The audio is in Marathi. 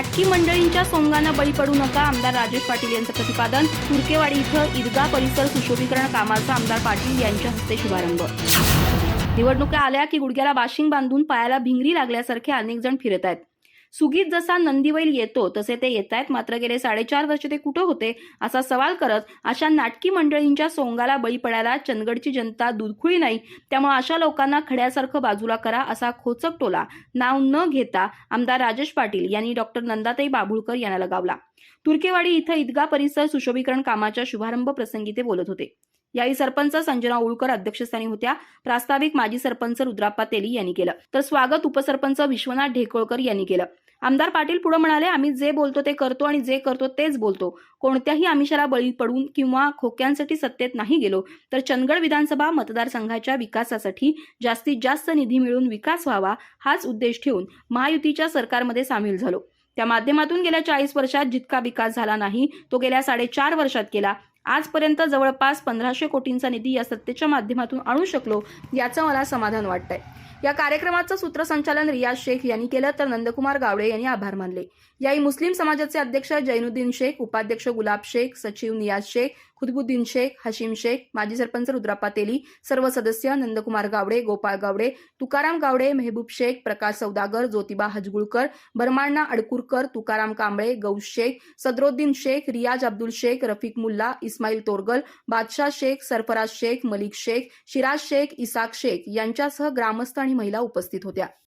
नाटकी मंडळींच्या सोंगांना बळी पडू नका आमदार राजेश पाटील यांचं प्रतिपादन. तुर्केवाडी इथं ईदगा परिसर सुशोभीकरण कामाचा आमदार पाटील यांच्या हस्ते शुभारंभ. निवडणुका आल्या की गुडघ्याला बाशिंग बांधून पायाला भिंगरी लागल्यासारखे अनेक जण फिरत आहेत. सुगीत जसा नंदीवैल येतो तसे ते येत आहेत मात्र गेले साडेचार वर्ष ते कुठं होते असा सवाल करत अशा नाटकी मंडळींच्या सोंगाला बळी पडायला चंदगडची जनता दुधखुळी नाही. त्यामुळे अशा लोकांना खड्यासारखं बाजूला करा असा खोचक टोला नाव न घेता आमदार राजेश पाटील यांनी डॉक्टर नंदाताई बाभुळकर यांना लगावला. तुर्केवाडी इथं ईदगा परिसर सुशोभीकरण कामाच्या शुभारंभ प्रसंगी ते बोलत होते. यावेळी सरपंच संजना उळकर अध्यक्षस्थानी होत्या. प्रास्ताविक माजी सरपंच रुद्राप्पा तेली यांनी केलं. तर स्वागत उपसरपंच विश्वनाथ ढेकोळकर यांनी केलं. आमदार पाटील पुढे म्हणाले आम्ही जे बोलतो ते करतो आणि जे करतो तेच बोलतो. कोणत्याही आमिषाला बळी पडून किंवा खोक्यांसाठी सत्तेत नाही गेलो तर चंदगड विधानसभा मतदारसंघाच्या विकासासाठी जास्तीत जास्त निधी मिळून विकास व्हावा हाच उद्देश ठेवून महायुतीच्या सरकारमध्ये सामील झालो. त्या माध्यमातून गेल्या चाळीस वर्षात जितका विकास झाला नाही तो गेल्या साडेचार वर्षात केला. आजपर्यंत जवळपास पंधराशे कोटींचा निधी या सत्तेच्या माध्यमातून आणू शकलो याचं मला समाधान वाटतंय. या कार्यक्रमाचं सूत्रसंचालन रियाज शेख यांनी केलं तर नंदकुमार गावडे यांनी आभार मानले. याही मुस्लिम समाजाचे अध्यक्ष जैनुद्दीन शेख उपाध्यक्ष गुलाब शेख सचिव नियाज शेख खुदबुद्दीन शेख हशीम शेख माजी सरपंच रुद्राप्पा तेली सर्व सदस्य नंदकुमार गावडे गोपाळ गावडे तुकाराम गावडे मेहबूब शेख प्रकाश सौदागर ज्योतिबा हजगुळकर भरमाण्णा अडकुरकर तुकाराम कांबळे गौस शेख सदरोद्दीन शेख रियाज अब्दुल शेख रफिक मुल्ला इस्माईल तोरगल बादशाह शेख सरफराज शेख मलिक शेख शिराज शेख इसाक शेख यांच्यासह ग्रामस्थ आणि महिला उपस्थित होत्या.